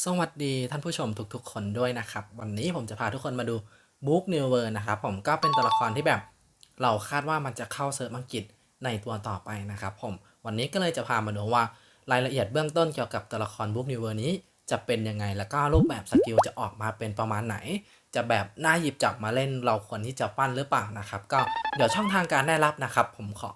สวัสดีท่านผู้ชมทุกๆ คนด้วยนะครับ วันนี้ผมจะพาทุกคนมาดูบุ๊กนิวเวอร์นะครับ ผมก็เป็นตัวละครที่แบบ เราคาดว่ามันจะเข้าเซิร์ฟอังกฤษในตัวต่อไปนะครับผมวันนี้ก็เลยจะพามาดูว่ารายละเอียดเบื้องต้นเกี่ยวกับตัวละครบุ๊กนิวเวอร์นี้จะเป็นยังไง แล้วก็รูปแบบสกิลจะออกมาเป็นประมาณไหน จะแบบน่าหยิบจับมาเล่นเราควรที่จะปั้นหรือเปล่านะครับ ก็เดี๋ยวช่องทางการได้รับนะครับ ผมขอ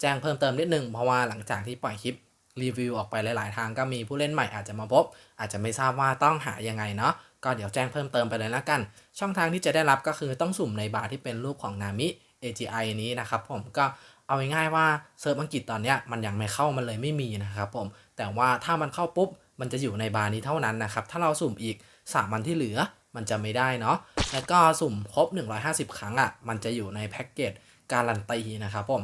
แจ้งเพิ่มเติมนิดนึงเพราะว่าหลังจากที่ปล่อยคลิป รีวิวออกไปหลาย ๆ ทางก็มีผู้เล่นใหม่อาจจะมาพบ อาจจะไม่ทราบว่าต้องหายังไงเนาะก็เดี๋ยวแจ้งเพิ่มเติมไปเลยละกัน ช่องทางที่จะได้รับก็คือต้องสุ่มในบาร์ที่เป็นรูปของนามิ AGI นี้นะครับผมก็เอาง่ายๆว่าเซิร์ฟอังกฤษตอนเนี้ยมันยังไม่เข้ามันเลยไม่มีนะครับผมแต่ว่าถ้ามันเข้าปุ๊บมันจะอยู่ในบาร์นี้เท่านั้นนะครับถ้าเราสุ่มอีก3วันที่เหลือมันจะไม่ได้เนาะแล้วก็สุ่มครบ 150 ครั้งอะ่ะมันจะอยู่ในแพ็กเกจการันตีนะครับผม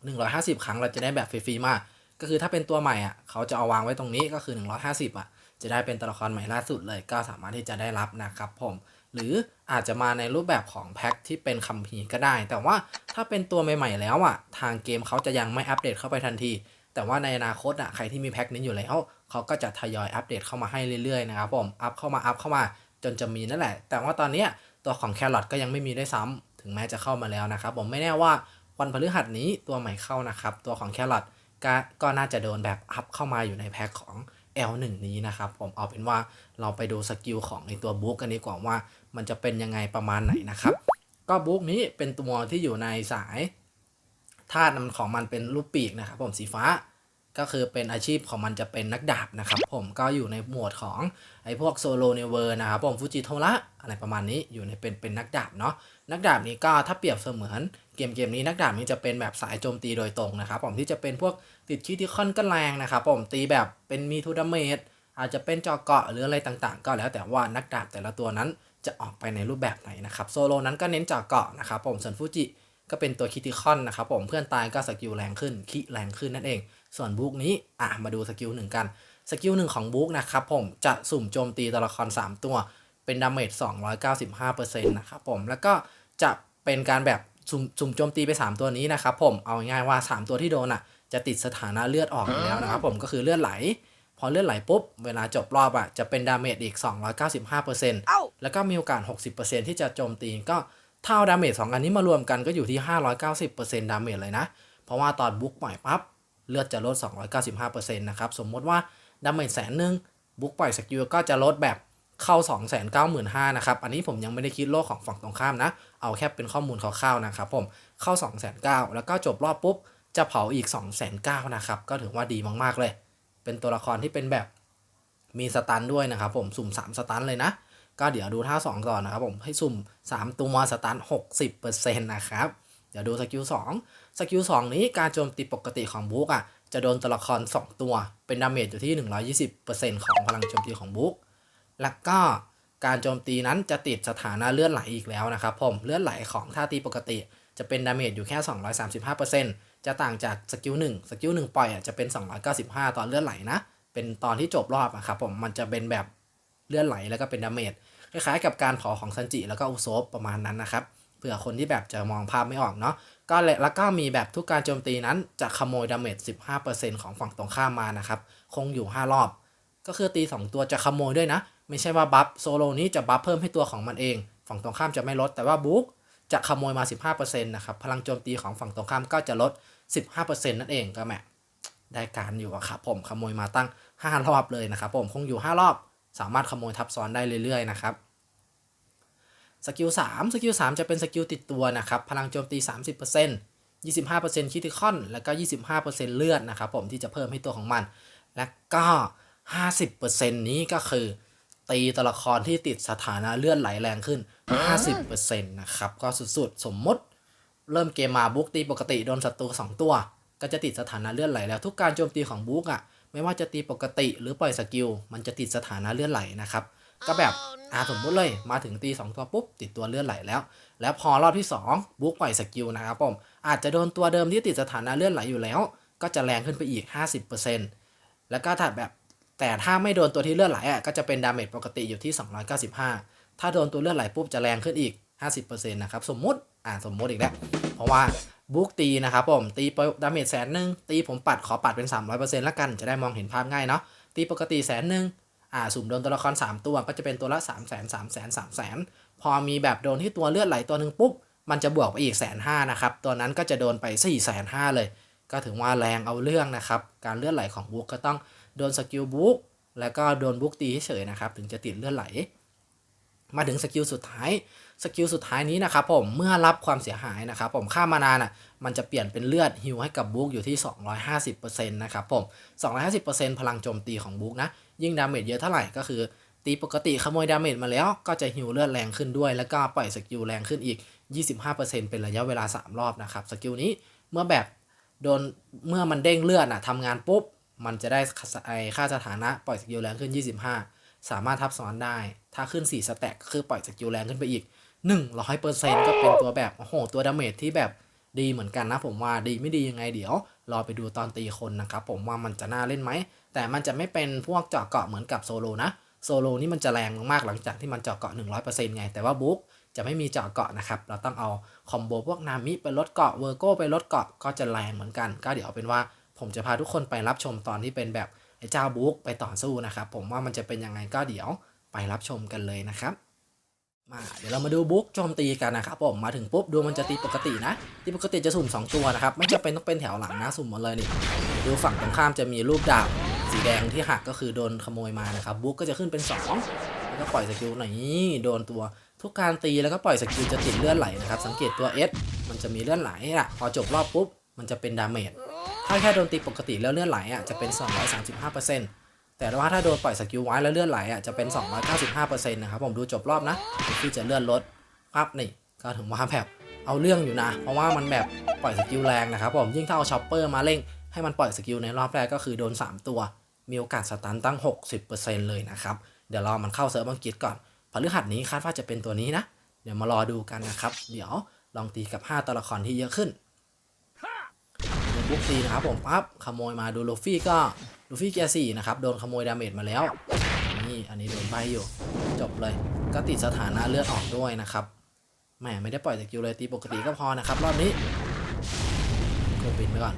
150 ครั้งเราจะได้แบบฟรีๆมา ก็คือถ้าเป็นตัวใหม่อะเขาจะเอาวางไว้ตรงนี้ก็คือ 150 อะ จะได้เป็นตัวละครใหม่ล่าสุดเลยก็สามารถที่จะได้รับนะครับผม หรืออาจจะมาในรูปแบบของแพ็คที่เป็นคัมภีร์ก็ได้ แต่ว่าถ้าเป็นตัวใหม่ ๆ แล้วอะทางเกมเขาจะยังไม่อัปเดตเข้าไปทันที แต่ว่าในอนาคตอะใครที่มีแพ็คนี้อยู่แล้วเขาก็จะทยอยอัปเดตเข้ามาให้เรื่อยๆนะครับผมอัพเข้ามาอัพเข้ามาจนจะมีนั่นแหละ แต่ว่าตอนนี้ตัวของแครอทก็ยังไม่มีได้วยซ้ำถึงแม้จะเข้ามาแล้วนะครับ ผมไม่แน่ว่าวันพฤหัสนี้ตัวใหม่เข้านะครับ ตัวของแครอท ก็ก็น่าจะโดนแบบอัพเข้ามาอยู่ในแพ็คของ L1 นี้นะครับ ผมเอาเป็นว่าเราไปดูสกิลของในตัวบุ๊กกันดีกว่าว่ามันจะเป็นยังไงประมาณไหนนะครับ ก็บุ๊กนี้เป็นตัวที่อยู่ในสายธาตุมันของมันเป็นรูปปีกนะครับผมสีฟ้าก็คือเป็นอาชีพของมันจะเป็นนักดาบนะครับ ผมก็อยู่ในหมวดของไอ้พวกโซโลเนเวอร์นะครับผมฟูจิโทระอะไรประมาณนี้อยู่ในเป็นเป็นนักดาบเนาะ นักดาบนี้ก็ถ้าเปรียบเสมือนเกมเกมนี้นักดาบนี้จะเป็นแบบสายโจมตีโดยตรงนะครับผมที่จะเป็นพวกติดคิที่ค่อนก็แรงนะครับผมตีแบบเป็นมีทูดาเมจอาจจะเป็นจอเกาะหรืออะไรต่างๆ ก็แล้วแต่ว่านักดาบแต่ละตัวนั้นจะออกไปในรูปแบบไหนนะครับโซโลนั้นก็เน้นจอเกาะนะครับผมส่วนฟูจิก็เป็นตัวคิติคอนนะครับผมเพื่อนตายก็สกิลแรงขึ้นคิแรงขึ้นนั่นเอง ส่วนบุ๊กนี้อะมาดูสกิลหนึ่งกันสกิลหนึ่งของบุ๊กนะครับผมจะสุ่มโจมตีตัวละคร 3 ตัว เป็นดาเมจ295%นะครับผม แล้วก็จะเป็นการแบบสุ่มโจมตีไป 3 ตัวนี้นะครับผม เอาง่ายว่า 3 ตัวที่โดนอะ จะติดสถานะเลือดออกอยู่แล้วนะครับผม ก็คือเลือดไหล พอเลือดไหลปุ๊บ เวลาจบรอบอะ จะเป็นดาเมจอีก 295%แล้วก็มีโอกาส 60%ที่จะโจมตี ก็เท่าดาเมจ2อันนี้มารวมกันก็อยู่ที่ 590%ดาเมจเลยนะ เพราะว่าตอนบุ๊กปล่อยปั๊บ เลือดจะลด 295%นะครับ สมมติว่าดาเมจแสนหนึ่งบุ๊กปล่อยสกิลก็จะลดแบบ เข้า 295,000นะครับ อันนี้ผมยังไม่ได้คิดโลกของฝั่งตรงข้ามนะ เอาแค่เป็นข้อมูลคร่าวๆนะครับผม เข้า 2 9 0 0 0แล้วก็จบรอบปุ๊บ จะเผาอีก 2 9 0 0 0นะครับ ก็ถือว่าดีมากๆเลย เป็นตัวละครที่เป็นแบบมีสตันด้วยนะครับผม สุ่ม 3 สตันเลยนะ ก็เดี๋ยวดูท่า 2 ก่อนนะครับผม ให้สุ่ม 3 ตัวสตัน 60%นะครับ เดี๋ยวดูสกิล2สกิล2นี้การโจมตีปกติของบุ๊กอะ จะโดนตัวละคร 2 ตัว เป็นดาเมจอยู่ที่ 120%ของพลังโจมตีของบุ๊ก แล้วก็การโจมตีนั้นจะติดสถานะเลือดไหลอีกแล้วนะครับผมเลือดไหลของท่าตีปกติ จะเป็นดาเมจอยู่แค่ 235%จะต่างจากสกิล1สกิล1ปล่อยอะจะเป็น 295 ตอนเลือดไหลนะ เป็นตอนที่จบรอบอะครับผมมันจะเป็นแบบเลือดไหลแล้วก็เป็นดาเมจคล้ายๆกับการเผาของซันจิแล้วก็อุโซฟประมาณนั้นนะครับเผื่อคนที่แบบจะมองภาพไม่ออกเนาะก็เลยแล้วก็มีแบบทุกการโจมตีนั้นจะขโมยดาเมจ 15%ของฝั่งตรงข้ามมานะครับ คงอยู่ 5 รอบ ก็คือตี 2 ตัวจะขโมยด้วยนะ ไม่ใช่ว่าบัฟโซโลนี้จะบัฟเพิ่มให้ตัวของมันเอง ฝั่งตรงข้ามจะไม่ลด แต่ว่าบุ๊กจะขโมยมา 15%นะครับพลังโจมตีของฝั่งตรงข้ามก็จะลด 15%นั่นเองก็แมได้การอยู่อะครับผมขโมยมาตั้ง 5 รอบเลยนะครับผมคงอยู่ 5 รอบ สามารถขโมยทับซ้อนได้เรื่อยๆนะครับสกิล3สกิล3จะเป็นสกิลติดตัวนะครับพลังโจมตี 30% 25%คิติคอนแล้วก็ 25%เลือดนะครับผมที่จะเพิ่มให้ตัวของมัน และก็ 50%นี้ก็คือ ตีตัวละครที่ติดสถานะเลือดไหลแรงขึ้น 50%นะครับ ก็สุดๆ สมมติ เริ่มเกมมาบุ๊กตีปกติโดนศัตรู2 ตัว ก็จะติดสถานะเลือดไหลแล้วทุกการโจมตีของบุ๊กอะ ไม่ว่าจะตีปกติหรือปล่อยสกิล มันจะติดสถานะเลือดไหลนะครับ ก็แบบอ่าสมมุติเลยมาถึงตี2ตัวปุ๊บติดตัวเลือดไหลแล้ว แล้วพอรอบที่ 2 บุ๊กปล่อยสกิลนะครับผมอาจจะโดนตัวเดิมที่ติดสถานะเลือดไหลอยู่แล้ว ก็จะแรงขึ้นไปอีก 50%แล้วก็ถ้าแบบ แต่ถ้าไม่โดนตัวที่เลือดไหลอะก็จะเป็นดาเมจปกติอยู่ที่ 295 ถ้าโดนตัวเลือดไหลปุ๊บจะแรงขึ้นอีก 50%นะครับสมมุติอ่าสมมุติอีกแล้ว เพราะว่าบุ๊กตีนะครับผมตีไปดาเมจแสนหนึ่งตีผมปัดขอปัดเป็น 300%ละกันจะได้มองเห็นภาพง่ายเนาะตีปกติแสนหนึ่งอ่าสุ่มโดนตัวละคร 3 ตัวก็จะเป็นตัวละ 3 0 0 0 0 0 3 0 0 0 0 0 0 พอมีแบบโดนที่ตัวเลือดไหลตัวหนึ่งปุ๊บมันจะบวกไปอีกแสนห้านะครับ ตัวนั้นก็จะโดนไป4ี่แสนห้าเลย ก็ถือว่าแรงเอาเรื่องนะครับ การเลือดไหลของบุ๊กก็ต้อง โดนสกิลบุ๊กแล้วก็โดนบุ๊กตีเฉยนะครับ ถึงจะติดเลือดไหล มาถึงสกิลสุดท้าย สกิลสุดท้ายนี้นะครับผม เมื่อรับความเสียหายนะครับผม ค่ามานานอะ มันจะเปลี่ยนเป็นเลือดฮิวให้กับบุ๊กอยู่ที่ 250%นะครับผม 250%พลังโจมตีของบุ๊กนะ ยิ่งดาเมจเยอะเท่าไหร่ก็คือ ตีปกติขโมยดาเมจมาแล้ว ก็จะฮิวเลือดแรงขึ้นด้วย แล้วก็ปล่อยสกิลแรงขึ้นอีก 25%เป็นระยะเวลา 3 รอบนะครับ สกิลนี้ เมื่อแบบโดน เมื่อมันเด้งเลือดอะทำงานปุ๊บ มันจะได้ไอค่าสถานะปล่อยสกิลแรงขึ้น 25 สามารถทับซ้อนได้ ถ้าขึ้น 4 สแต็กคือปล่อยสกิลแรงขึ้นไปอีก 100%ก็เป็นตัวแบบ โอ้โห ตัวดาเมจที่แบบดีเหมือนกันนะผมว่าดีไม่ดียังไงเดี๋ยว รอไปดูตอนตีคนนะครับผมว่ามันจะน่าเล่นไหม แต่มันจะไม่เป็นพวกเจาะเกาะเหมือนกับโซโลนะโซโลนี่มันจะแรงมากๆหลังจากที่มันเจาะเกาะ 100%ไง แต่ว่าบุ๊กจะไม่มีเจาะเกาะนะครับ เราต้องเอาคอมโบพวกนามิไปลดเกาะเวอร์โก้ไปลดเกาะก็จะแรงเหมือนกัน ก็เดี๋ยวเอาเป็นว่า ผมจะพาทุกคนไปรับชมตอนที่เป็นแบบไอ้เจ้าบุ๊กไปต่อสู้นะครับผมว่ามันจะเป็นยังไงก็เดี๋ยวไปรับชมกันเลยนะครับมาเดี๋ยวเรามาดูบุ๊กโจมตีกันนะครับผมมาถึงปุ๊บดูมันจะตีปกตินะตีปกติจะสุ่ม 2 ตัวนะครับไม่จำเป็นต้องเป็นแถวหลังนะสุ่มหมดเลยนี่ดูฝั่งตรงข้ามจะมีรูปดาบสีแดงที่หักก็คือโดนขโมยมานะครับบุ๊กก็จะขึ้นเป็น 2 แล้วก็ปล่อยสกิลหน่อยนี่โดนตัวทุกการตีแล้วก็ปล่อยสกิลจะติดเลือดไหลนะครับสังเกตตัว S มันจะมีเลือดไหลอะพอจบรอบปุ๊บมันจะเป็นดาเมจ ถ้าแค่โดนตีปกติแล้วเลือดไหลอะจะเป็น 235%แต่ว่าถ้าโดนปล่อยสกิลไว้แล้วเลือดไหลอะจะเป็น 295%นะครับผมดูจบรอบนะที่จะเลื่อนลดปั๊บนี่ก็ถึงว่าแบบเอาเรื่องอยู่นะ เพราะว่ามันแบบปล่อยสกิลแรงนะครับผมยิ่งถ้าเอาช็อปเปอร์มาเร่งให้มันปล่อยสกิลในรอบแรกก็คือโดน 3 ตัว มีโอกาสสตันตั้ง 60%เลยนะครับเดี๋ยวรอมันเข้าเซิร์ฟอังกฤษก่อนพฤหัสนี้คาดว่าจะเป็นตัวนี้นะ เดี๋ยวมารอดูกันนะครับ เดี๋ยวลองตีกับ 5 ตัวละครที่เยอะขึ้น บุ๊กตีนะครับผมปั๊บขโมยมาดูลูฟี่ก็ลูฟี่เกียร์สี่นะครับโดนขโมยดาเมจมาแล้วนี่อันนี้โดนใบอยู่ จบเลย ก็ติดสถานะเลือดออกด้วยนะครับแหมไม่ได้ปล่อยสกิลเลยตีปกติก็พอนะครับ รอบนี้โคบินไปก่อน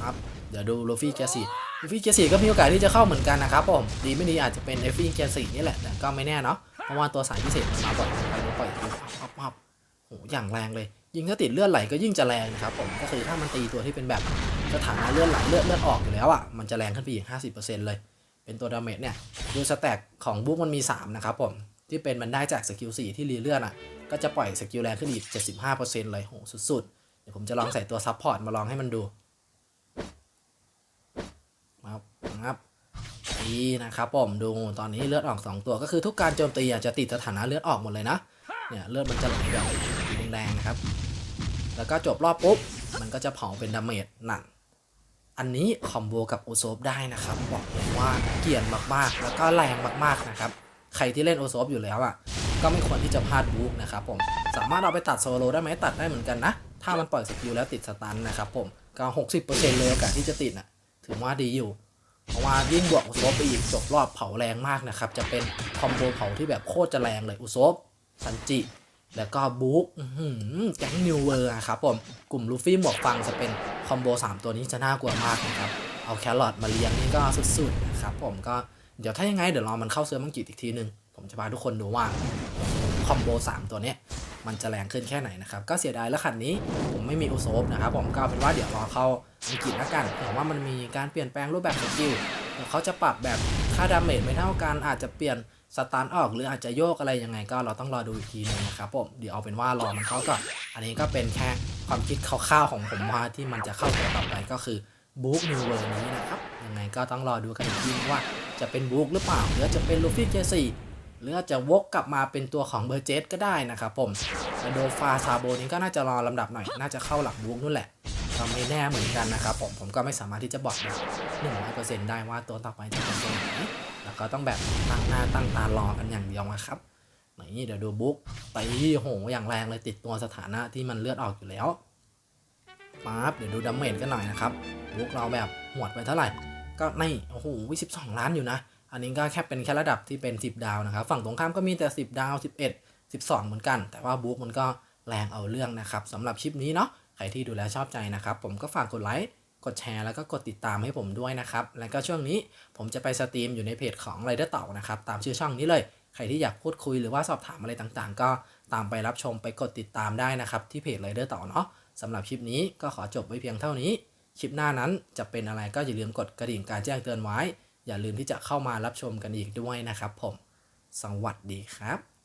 ปั๊บเดี๋ยวดูลูฟี่เกียร์สี่ลูฟี่เกียร์สี่ก็มีโอกาสที่จะเข้าเหมือนกันนะครับผมดีไม่ดีอาจจะเป็นเอฟฟี่เกียร์สี่นี่แหละแต่ก็ไม่แน่เนาะเพราะว่าตัวสายพิเศษมาบ่อยไปปล่อยปั๊บปั๊บโหอย่างแรงเลย ยิ่งถ้าติดเลือดไหลก็ยิ่งจะแรงนะครับผมก็คือถ้ามันตีตัวที่เป็นแบบสถานะเลือดไหลเลือดเลือดออกอยู่แล้วอะมันจะแรงขึ้นไปอีก 50%เลย เป็นตัวดาเมจเนี่ยดูสแต็กของบุ๊กมันมี 3 นะครับผมที่เป็นมันได้จากสกิล4ที่รีเลือดอะก็จะปล่อยสกิลแรงขึ้นอีก 75%เลยโหสุดๆ เดี๋ยวผมจะลองใส่ตัวซับพอร์ตมาลองให้มันดูมาครับนี่นะครับผมดูตอนนี้เลือดออก 2 ตัวก็คือทุกการโจมตีอะจะติดสถานะเลือดออกหมดเลยนะ เนี่ยเลือดมันจะไหลแบบแดงๆนะครับ แล้วก็จบรอบปุ๊บ มันก็จะเผาเป็นดาเมจนั่นอันนี้คอมโบกับโอโซฟได้นะครับ บอกเลยว่าเกลียนมากๆ แล้วก็แรงมากๆนะครับ ใครที่เล่นโอโซฟอยู่แล้วอะ ก็ไม่ควรที่จะพลาดบู๊กนะครับผม สามารถเอาไปตัดโซโลได้ไหมตัดได้เหมือนกันนะ ถ้ามันปล่อยสกิลแล้วติดสตันนะครับผม ก็ 60%เลยโอกาสที่จะติดอะถือว่าดีอยู่ เพราะว่ายิ่งบวกอุซบไปอีกจบรอบเผาแรงมากนะครับ จะเป็นคอมโบเผาที่แบบโคตรจะแรงเลยอุซบ ซันจิ แล้วก็บุ๊กอื้อหือแก๊งนิวเวอร์ครับผม กลุ่มลูฟี่หมวกฟังจะเป็นคอมโบ 3 ตัวนี้จะน่ากลัวมากนะครับ เอาแครอทมาเลี้ยงนี่ก็สุดๆนะครับผมก็เดี๋ยวถ้ายังไงเดี๋ยวรอมันเข้าเซิร์ฟมังกฤษอีกทีนึง ผมจะพาทุกคนดูว่าคอมโบ 3 ตัวนี้มันจะแรงขึ้นแค่ไหนนะครับ ก็เสียดายแล้วขันนี้ผมไม่มีอุโซฟนะครับ ผมก็เอาเป็นว่าเดี๋ยวรอเข้าอังกฤษแล้วกันผื่อว่ามันมีการเปลี่ยนแปลงรูปแบบสกิลเดี๋ยวเขาจะปรับแบบค่าดาเมจไม่เท่ากันอาจจะเปลี่ยน สตาร์ทออกหรืออาจจะโยกอะไรยังไงก็เราต้องรอดูอีกทีหนึงนะครับผมเดี๋ยวเอาเป็นว่ารอมันเข้าก่อนอันนี้ก็เป็นแค่ความคิดคร่าวๆของผมว่าที่มันจะเข้าตัวต่อไปก็คือบุ๊กนิวเวอร์นี้นะครับยังไงก็ต้องรอดูกันอีกทีนึงว่าจะเป็นบุ๊กหรือเปล่า หรือจะเป็นลูฟี่เจสี่หรือจจะวกกลับมาเป็นตัวของเบอร์เจสก็ได้นะครับผมแต่โดฟาซาโบนี้ก็น่าจะรอลำดับหน่อย น่าจะเข้าหลักบุ๊กนู่นแหละก็ไม่แน่เหมือนกันนะครับผมผมก็ไม่สามารถที่จะบอกแบบหนึ่งร้อยเปอร์เซ็นต์ได้ว่าตัวต่อไปจะเป็นตัวไหน แล้วก็ต้องแบบตั้งหน้าตั้งตารอกันอย่างเดียวนะครับนี่เดี๋ยวดูบุ๊กไปโหอย่างแรงเลยติดตัวสถานะที่มันเลือดออกอยู่แล้วปั๊บเดี๋ยวดูดัมเมจกันหน่อยนะครับบุ๊กเราแบบหวดไปเท่าไหร่ ก็ในโอ้โหวิสิบสองล้านอยู่นะ อันนี้ก็แค่เป็นแค่ระดับที่เป็น 10 ดาวนะครับ ฝั่งตรงข้ามก็มีแต่ 10 ดาว 11 12 เหมือนกัน แต่ว่าบุ๊กมันก็แรงเอาเรื่องนะครับสำหรับคลิปนี้เนาะใครที่ดูแลชอบใจนะครับ ผมก็ฝากกดไลค์ กดแชร์แล้วก็กดติดตามให้ผมด้วยนะครับ แล้วก็ช่วงนี้ผมจะไปสตรีมอยู่ในเพจของ r i d e r ต่อนะครับ ตามชื่อช่องนี้เลย ใครที่อยากพูดคุยหรือว่าสอบถามอะไรต่างๆ ก็ตามไปรับชมไปกดติดตามได้นะครับ ที่เพจ r i d e r ต่อเนาะสำหรับคลิปนี้ก็ขอจบไว้เพียงเท่านี้ คลิปหน้านั้นจะเป็นอะไรก็อย่าลืมกดกระดิ่งการแจ้งเตือนไว้ อย่าลืมที่จะเข้ามารับชมกันอีกด้วยนะครับ ผม สวัสดีครับ